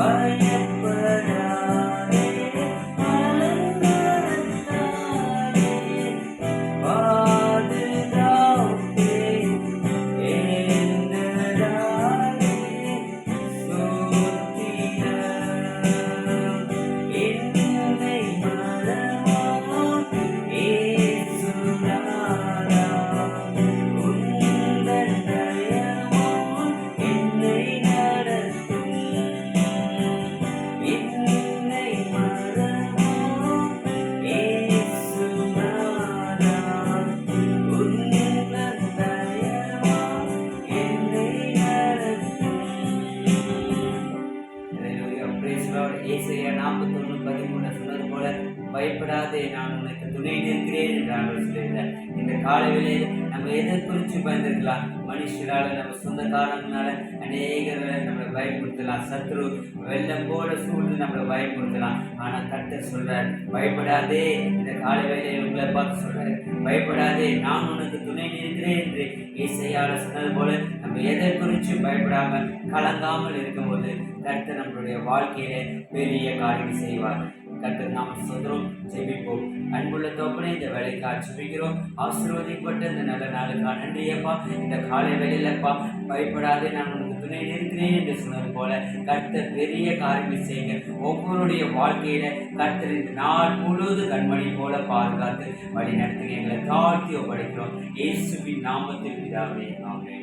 Bye. பயப்படாதே நான் உனக்கு துணை நிற்கிறேன் என்று ஆண்டவர் சொல்லியிருந்தார் இந்த காலையிலே நம்ம எதை குறித்து பயந்துருக்கலாம்? மனுஷரால நம்ம சொந்தக்காரங்களால அநேகர்களை நம்மளை பயப்படுத்தலாம் சத்ரு வெள்ளம் போல சூழ்ந்து நம்மளை பயப்படுத்தலாம் ஆனால் கட்ட சொல்றார் பயப்படாதே இந்த காலை வேலையை உங்களை பார்த்து சொல்றாரு. பயப்படாதே நான் உனக்கு துணை நிற்கிறேன் என்று இசையால் சொன்னது போல நம்ம எதை குறித்து பயப்படாமல் கலங்காமல் இருக்கும்போது கர்த்தர் நம்மளுடைய வாழ்க்கையில பெரிய காரியம் செய்வார். கர்த்தர் நாம் சொல்றோம் ஜெபிப்போம் அன்புள்ள தோப்பனை இந்த வேலைக்கு ஆட்சிப்பிக்கிறோம் ஆசீர்வதிப்பட்டு இந்த நல்ல நாளுக்கா நன்றியப்பா இந்த காலை வேலையிலப்பா பயப்படாதே நான் உனக்கு துணை நிற்கிறேன் என்று சொன்னது போல கர்த்தர் பெரிய காரியம் செய்யுங்க. ஒவ்வொருடைய வாழ்க்கையில கர்த்தர் இந்த நாள் முழுவது கண்மணி போல பாதுகாத்து வழி நடத்துங்க எங்களை தாழ்த்தி ஒப்படைக்கிறோம். இயேசுவின் நாமத்தில் பிதாவே ஆமே